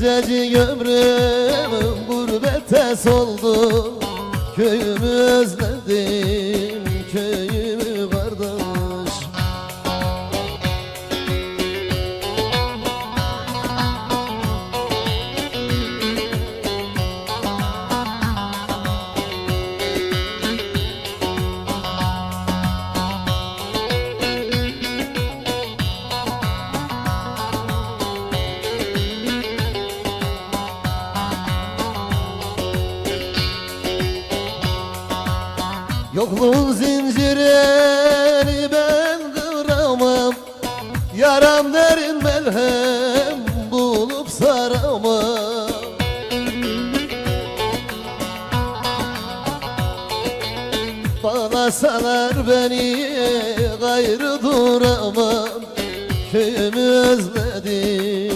Gencecik ömrüm gurbete soldu Köyümü özledim köyümü Yokluğun zincirini ben kıramam. Yaram derin melhem bulup saramam. Bağlasalar beni gayrı duramam. Köyümü özledim